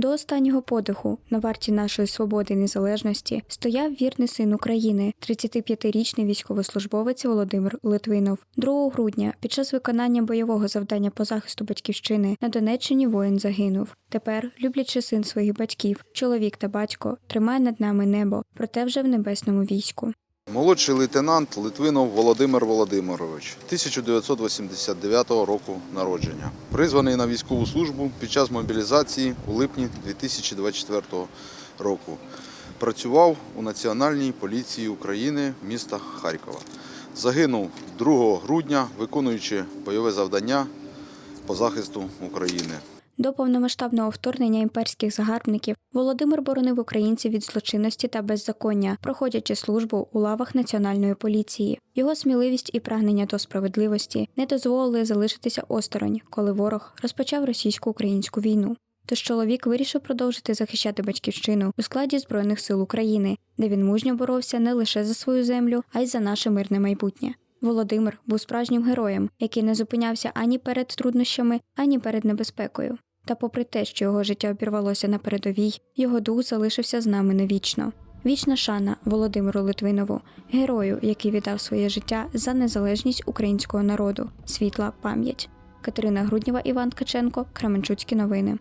До останнього подиху на варті нашої свободи і незалежності стояв вірний син України, 35-річний військовослужбовець Володимир Литвинов. 2 грудня під час виконання бойового завдання по захисту батьківщини на Донеччині воїн загинув. Тепер, люблячи син своїх батьків, чоловік та батько тримає над нами небо, проте вже в небесному війську. Молодший лейтенант Литвинов Володимир Володимирович, 1989 року народження. Призваний на військову службу під час мобілізації у липні 2024 року. Працював у Національній поліції України міста Харкова. Загинув 2 грудня, виконуючи бойове завдання по захисту України. До повномасштабного вторгнення імперських загарбників Володимир боронив українців від злочинності та беззаконня, проходячи службу у лавах національної поліції. Його сміливість і прагнення до справедливості не дозволили залишитися осторонь, коли ворог розпочав російсько-українську війну. Тож чоловік вирішив продовжити захищати батьківщину у складі Збройних сил України, де він мужньо боровся не лише за свою землю, а й за наше мирне майбутнє. Володимир був справжнім героєм, який не зупинявся ані перед труднощами, ані перед небезпекою. Та попри те, що його життя обірвалося на передовій, його дух залишився з нами навічно. Вічна шана Володимиру Литвинову, герою, який віддав своє життя за незалежність українського народу, світла пам'ять. Катерина Груднєва, Іван Ткаченко, Кременчуцькі новини.